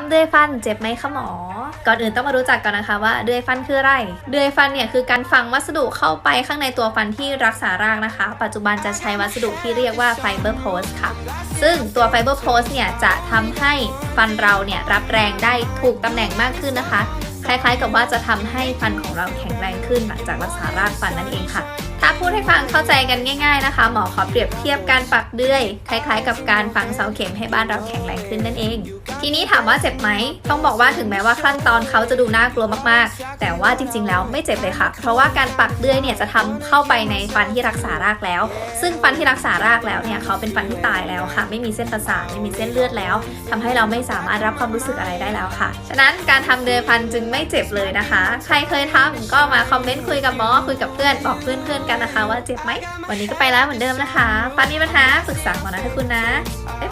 ำเดือยฟันเจ็บไหมคะหมอ ก่อนอื่นต้องมารู้จักก่อนนะคะว่าเดือยฟันคืออะไร เดือยฟันเนี่ยคือการฝังวัสดุเข้าไปข้างในตัวฟันที่รักษารากนะคะ ปัจจุบันจะใช้วัสดุที่เรียกว่าไฟเบอร์โพสค่ะ ซึ่งตัวไฟเบอร์โพสเนี่ยจะทำให้ฟันเราเนี่ยรับแรงได้ถูกตำแหน่งมากขึ้นนะคะ คล้ายๆกับว่าจะทำให้ฟันของเราแข็งแรงขึ้นหลังจากรักษารากฟันนั่นเองค่ะ ถ้าพูดให้ฟังเข้าใจกันง่าย ๆนะคะ หมอขอเปรียบเทียบการปักเดือย คล้ายๆ กับการฝังเสาเข็มให้บ้านเราแข็งแรงขึ้นนั่นเอง ทีนี้ถามว่าเจ็บไหม ต้องบอกว่าถึงแม้ว่าขั้นตอนเขาจะดูน่ากลัวมากๆ แต่ว่าจริงๆ แล้วไม่เจ็บเลยค่ะ เพราะว่าการปักเดือยเนี่ยจะทำเข้าไปในฟันที่รักษารากแล้ว ซึ่งฟันที่รักษารากแล้วเนี่ยเขาเป็นฟันที่ตายแล้วค่ะ ไม่มีเส้นประสาทไม่มีเส้นเลือดแล้วทำให้เราไม่สามารถรับความรู้สึกอะไรได้แล้วค่ะ ฉะนั้นการทำเดือยฟันจึงไม่เจ็บเลยนะคะ ใครเคยทำก็มาคอมเมนต์คุยกับหมอคุยกับเพื่อนบอกเพื่อนๆกันนะคะว่าเจ็บไหม วันนี้ก็ไปแล้วเหมือนเดิมนะคะฟันมีปัญหาปรึกษาหมอนะทุกคุณนะ บ๊ายบาย